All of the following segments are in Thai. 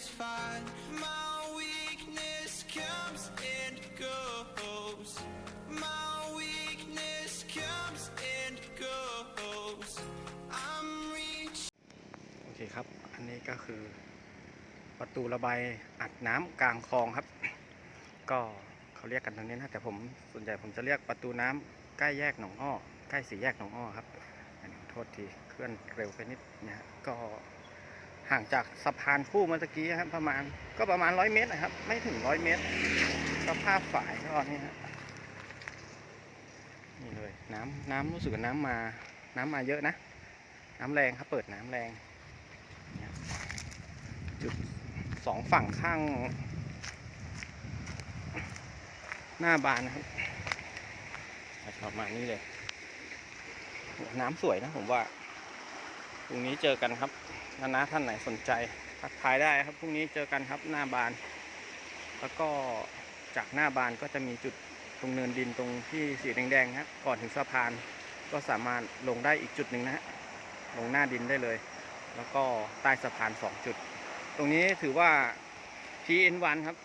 is fine. My weakness comes and goes. My weakness comes and goes. I'm reach. โอเคครับ อันนี้ก็คือประตูระบายอัดน้ำกลางคลองครับ ก็เขาเรียกกันตรงนี้นะ แต่ผมส่วนใหญ่ผมจะเรียกประตูน้ำใกล้แยกหนองอ้อ ใกล้สี่แยกหนองอ้อครับโทษทีเคลื่อนเร็วไปนิดนะก็ ห่างจากสะพานคู่เมื่อกี้ครับประมาณก็ประมาณร้อยเมตรนะครับ ไม่ถึงร้อยเมตรสภาพฝ่ายก็นี่ฮะนี่เลยน้ำน้ำรู้สึกว่าน้ำมา น้ำมาเยอะนะ น้ำแรงครับเปิดน้ำแรง จุดสองฝั่งข้าง หน้าบานนะครับประมาณนี้เลย น้ำสวยนะผมว่าพรุ่งนี้เจอกันครับ นานาท่านไหนสนใจทักทายได้ครับพรุ่งนี้เจอกันครับหน้าบาน แล้วก็จากหน้าบานก็จะมีจุดตรงเนินดินตรงที่สีแดงๆครับก่อนถึงสะพานก็สามารถลงได้อีกจุดหนึ่งนะฮะลงหน้าดินได้เลย แล้วก็ใต้สะพานสองจุด ตรงนี้ถือว่า TN1 ครับ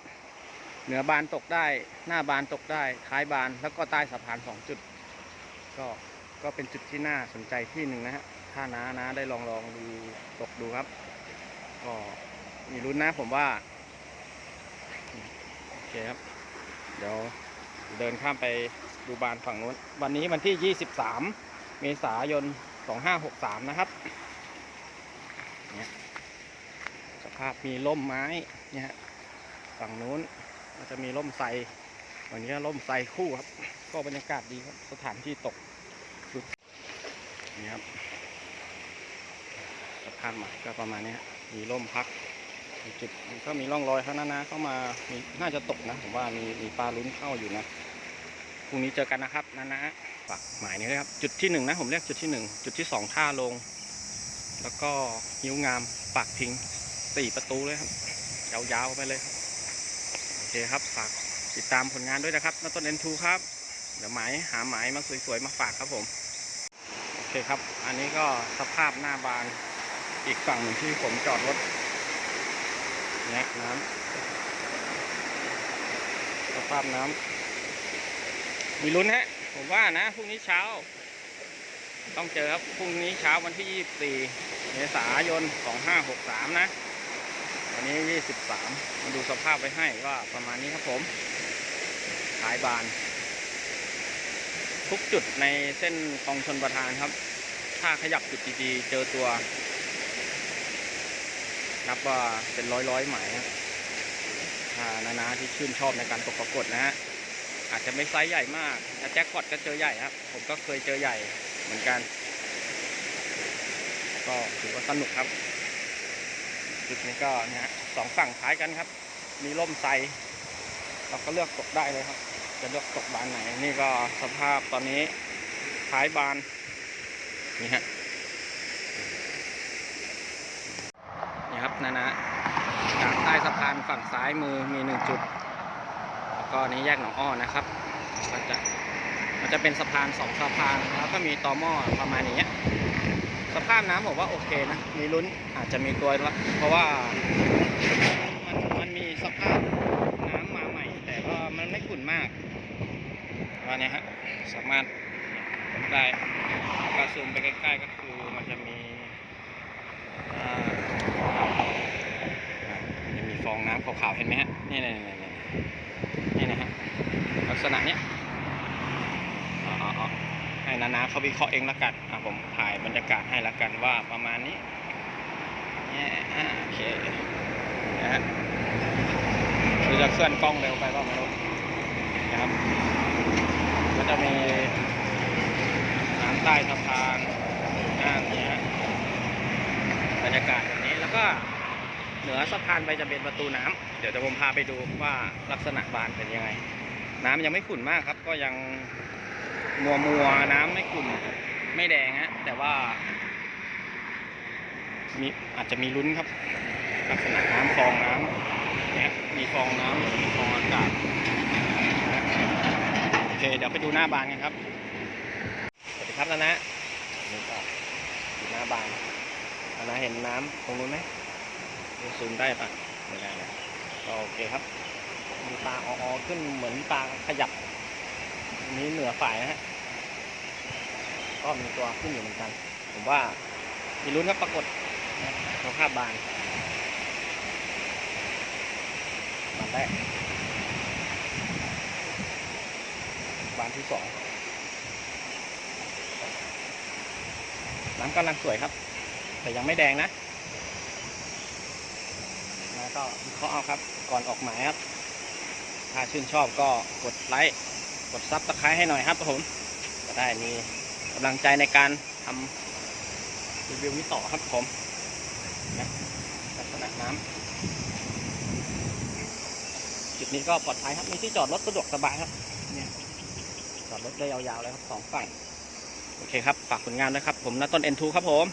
เหนือบานตกได้ หน้าบานตกได้ ท้ายบานแล้วก็ใต้สะพานสองจุด ก็ ก็เป็นจุดที่น่าสนใจที่หนึ่งนะฮะถ้าน้านะได้ลองลองดูตกดูครับ ก็มีลุ้นนะผมว่าโอเคครับ เดี๋ยวเดินข้ามไปดูบานฝั่งนู้น วันนี้วันที่ 23 เมษายน 2563 นะครับเนี่ยสภาพมีร่มไม้เนี่ยฮะฝั่งนู้นก็จะมีร่มไทรวันนี้ก็ร่มไทรคู่ครับ ก็บรรยากาศดีครับ สถานที่ตก นี่ครับสะพานใหม่ก็ประมาณนี้มีร่มพักมีจุดก็มีร่องรอยข้างหน้านะเข้ามามีน่าจะตกนะ ผมว่ามีมีปลาลุ้นเข้าอยู่นะพรุ่งนี้เจอกันนะครับนะนะฝากหมายนี้เลยครับ จุดที่หนึ่งนะผมเรียกจุดที่หนึ่งจุดที่สองท่าลง แล้วก็หิ้วงามปากพิงสี่ประตูเลยครับยาวๆไปเลยโอเคครับฝากติดตามผลงานด้วยนะครับนัต้นเอ็นทูครับ เดี๋ยวหมายหาหมายมาสวยๆมาฝากครับผม อเคครับ อันนี้ก็สภาพหน้าบานอีกฝั่งหนึ่งที่ผมจอดรถเนี่ยน้ำสภาพน้ำมีลุ้นฮะ ผมว่านะพรุ่งนี้เช้า ต้องเจอครับพรุ่งนี้เช้าวันที่ 24 เมษายน 2563 นะวันนี้ 23 มาดูสภาพไว้ให้ว่าประมาณนี้ครับผมขายบาน ทุกจุดในเส้นคลองชนประทานครับ ถ้าขยับจุดดีๆ เจอตัว นับว่าเป็นร้อยร้อยๆหมายครับถ้านานาที่ชื่นชอบในการตกปรากฏนะฮะ อาจจะไม่ไซส์ใหญ่มากแต่แจ็คพอตก็เจอใหญ่ครับ ผมก็เคยเจอใหญ่เหมือนกัน ก็ถือว่าสนุกครับ จุดนี้ก็นี่ยฮะสองฝั่งท้ายกันครับ มีร่มไทรเราก็เลือกตกได้เลยครับ จะเลือกตกบานไหน นี่ก็สภาพตอนนี้ท้ายบาน นี่ฮะ นี่ครับนะนะจากใต้สะพานฝั่งซ้ายมือมีหนึ่งจุด แล้วก็นี้แยกหนองอ้อนะครับก็จะมันจะเป็นสะพานสองสะพานแล้วก็มีตอหม้อประมาณอย่างเงี้ยสภาพน้ำผมว่าโอเคนะ มีลุ้นอาจจะมีตัวเพราะว่ามันมันมีสภาพน้ำมาใหม่ แต่ก็ มันไม่ขุ่นมากว่าเนี้ฮะสามารถได้ก็ซูมไปใกล้ๆก็คือมันจะมีจะมีฟองน้ำขาวๆเห็นไหมฮะนี่นี่นี่นี่นี่นะฮะลักษณะเนี้ยอ๋อให้นานาเขาวิเคราะห์เองละกันอะผมถ่ายบรรยากาศให้ละกันว่าประมาณนี้เนี่ยโอเคนะฮะ จะเคลื่อนกล้องเร็วไปก็ไม่รู้นะครับ ก็จะมีน้ำใต้สะพานอ่าเนี่ยฮะบรรยากาศแบบนี้แล้วก็เหนือสะพานไปจะเป็นประตูน้ำเดี๋ยวจะผมพาไปดูว่าลักษณะบานเป็นยังไง น้ำยังไม่ขุ่นมากครับ ก็ยังมัวมัวๆน้ำไม่ขุ่นไม่แดงฮะแต่ว่ามีอาจจะมีลุ้นครับ ลักษณะน้ำฟองน้ำเนี่ยมีฟองน้ำมีฟองอากาศโอเคเดี๋ยวไปดูหน้าบานกันครับสวัสดีครับนะนะนี่ก็หน้าบานอันนั้นเห็นน้ำตรงนู้นไหมซูมได้ปะไม่ได้นะก็โอเคครับ มีปลาออขึ้นเหมือนปลาขยับนี้เหนือฝ่ายนะฮะก็มีตัวขึ้นอยู่เหมือนกัน ผมว่ามีลุ้นครับปรากฏสภาพบาน บาน แรก บานที่สองน้ำกำลังสวยครับ แต่ยังไม่แดงนะ แล้วก็วิเคราะห์เอาครับ ก่อนออกหมายครับ ถ้าชื่นชอบก็กดไลค์ กดซับสไครต์ให้หน่อยครับผม จะได้มีกำลังใจในการทำรีวิวนี้ต่อครับผมนะลักษณะน้ำ จุดนี้ก็ปลอดภัยครับ มีที่จอดรถสะดวกสบายครับ เนี่ยจอดรถได้ยาวๆเลยครับสองฝั่ง โอเคครับ ฝากผลงานนะครับ ผมนต้น N2 ครับผม